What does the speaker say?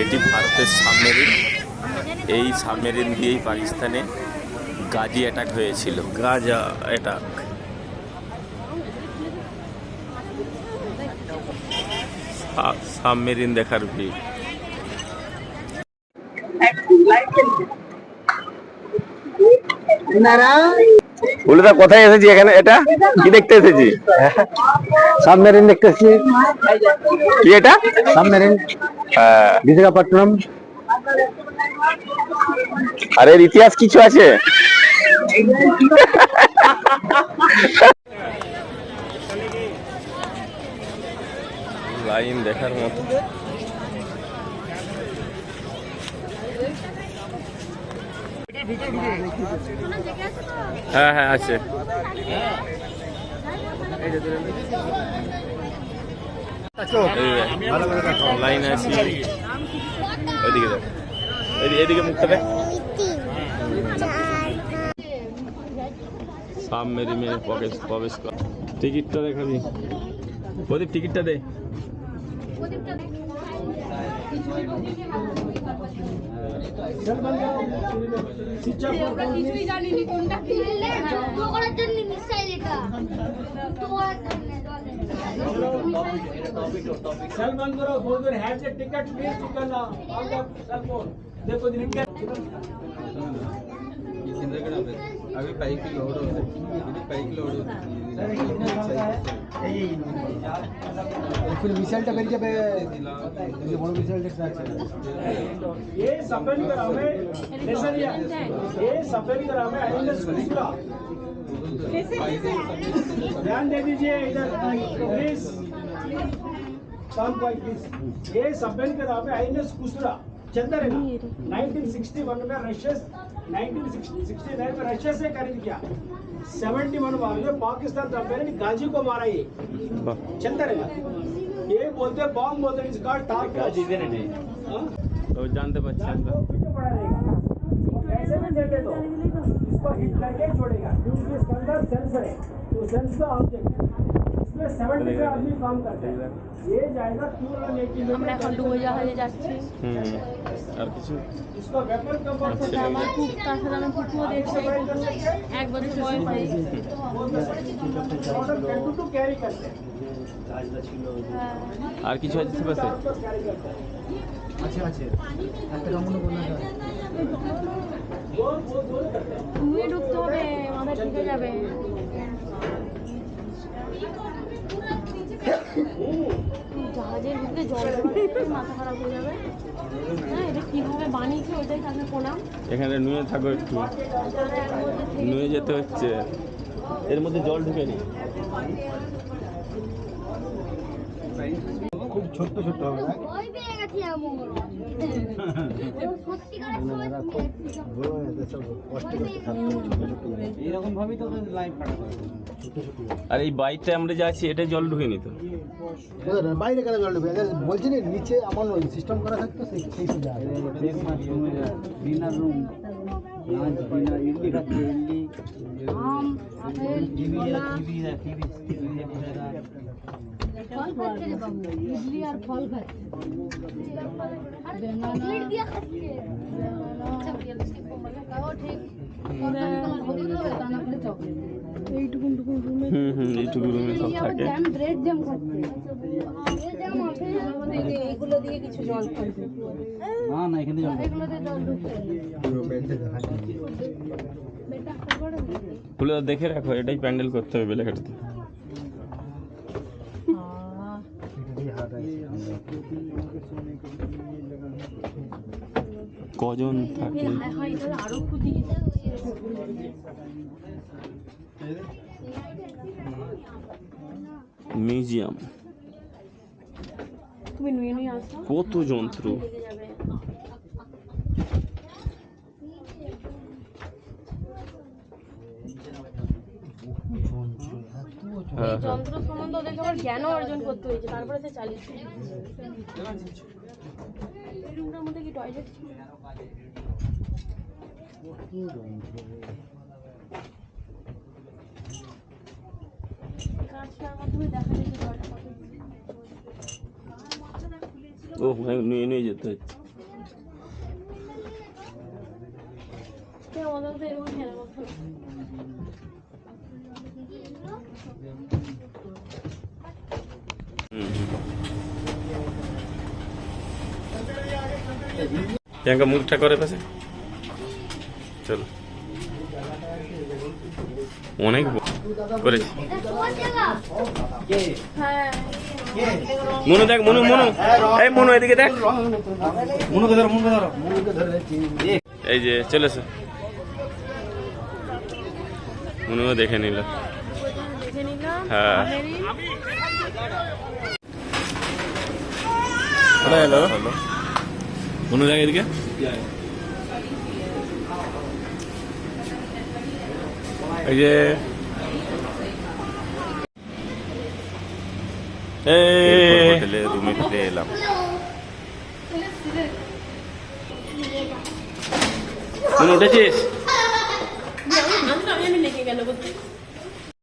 এটি ভারতের সাবমেরিন। এই সাবমেরিন দিয়েই পাকিস্তানে গাজি অ্যাটাক হয়েছিল। গাজা অ্যাটাক সাবমেরিন দেখার ভিড়। উল্লেদা কোথায় এসেছি এখানে? এটা? কি দেখতে এসেছি? সাবমেরিন দেখতেছি কি এটা? সাবমেরিন। হ্যাঁ, বিশাখাপট্টনম। আর এর ইতিহাস কিছু আছে? লাইন দেখার মতো। হ্যাঁ হ্যাঁ আছে। লাইন আছে। এদিকে দেখ। এদি- এদিকে মুখটা দেখ। মেরে প্রবেশ প্রবেশ কর। টিকিটটা দেখাবি প্রদীপ, টিকিটটা দে। আমরা কিছুই জানি না কোনটা খেললে যত্ন করার জন্য মিশাইল এটা তো আর সেল বন্ধ করো ফোন করে has a ticket please ticket না আমরা সেল ফোন देखो दिन क्या अभी पाइप की लोड होती है पाइप लोड होती है फिर ರಿಸಲ್ಟ್ ಬೇರೆ ಬಹಳ ರಿಸಲ್ಟ್ ये सफ़ेद ग्राम है। ये सफ़ेद ग्राम है ध्यान दे दीजिए इधर प्लीज़ ये सफ़ेद ग्राम है आई एस कुसरा ना 1961 में रशियस 1969 में रशिया से खरीद किया। 71 वालों ने पाकिस्तान तो से गाजी को मारा ये। ना ये बोलते बॉम्ब बोलते नहीं हाँ? तो जानते बच्चे तो। इसको हिट करके छोड़ेगा। क्योंकि इसके अंदर सेंसर है। तो এখন আর কিছু আমার আর কিছু আছে আছে একটা ঢুকতে হবে মাথা ঢুকে যাবে এখানে নুয়ে থাকো একটু। নুয়ে যেতে হচ্ছে। এর মধ্যে জল ঢুকে নি। খুব ছোট্ট ছোট্ট হবে আর এই বাইকটা আমরা যে আছি এটা জল ঢুকে নি তো বাইরে কেন জল এদের বলছি না নিচে আমার ওই সিস্টেম করা থাকতো সেই dinner room lunch dinner idli খাচ্ছে ইডলি আম আপেল ফল খাচ্ছে রে বাবু ইডলি আর ফল খাচ্ছে। এইটুকুন টুকুন রুমে হুম হুম এইটুকু রুমে সব থাকে জ্যাম, bread জ্যাম খাচ্ছে। এই জ্যাম, আপেল জ্যাম, এইগুলো দিয়ে কিছু জল খাইছে না না এখানে যাব এগুলো দিয়ে জল ঢুকছে। বেটা, তারপরে খুলে দেখে রাখো এটাই প্যান্ডেল করতে হবে বেলেঘাটাতে কজন থাকে হায় হায় এটা আরও ক্ষতি মিউজিয়াম। তুমি নুয়ে নুয়ে আসো কত যন্ত্র? হ্যাঁ হ্যাঁ। যন্ত্র সম্বন্ধে ওদেরকে আবার জ্ঞানও অর্জন করতে হয়েছে তারপরে সে চালিয়েছে। এই রুমটার মধ্যে কি টয়লেট ছিল? মাধ্যমে দেখা যায় যে জলটা নিয়ে নিয়ে যেতে হচ্ছে। প্রিয়াঙ্কা মুখটা করে পাশে। চলো। অনেক হ্যাঁ মনু দেখ মনু মনু। এই মনু এদিকে দেখ। এই যে চলেছে মনুও দেখে নিল। হ্যাঁ। আমাদেরই মনু দেখ এদিকে। এই যে হোটেলে রুমে ফিরে এলাম উঠেছিস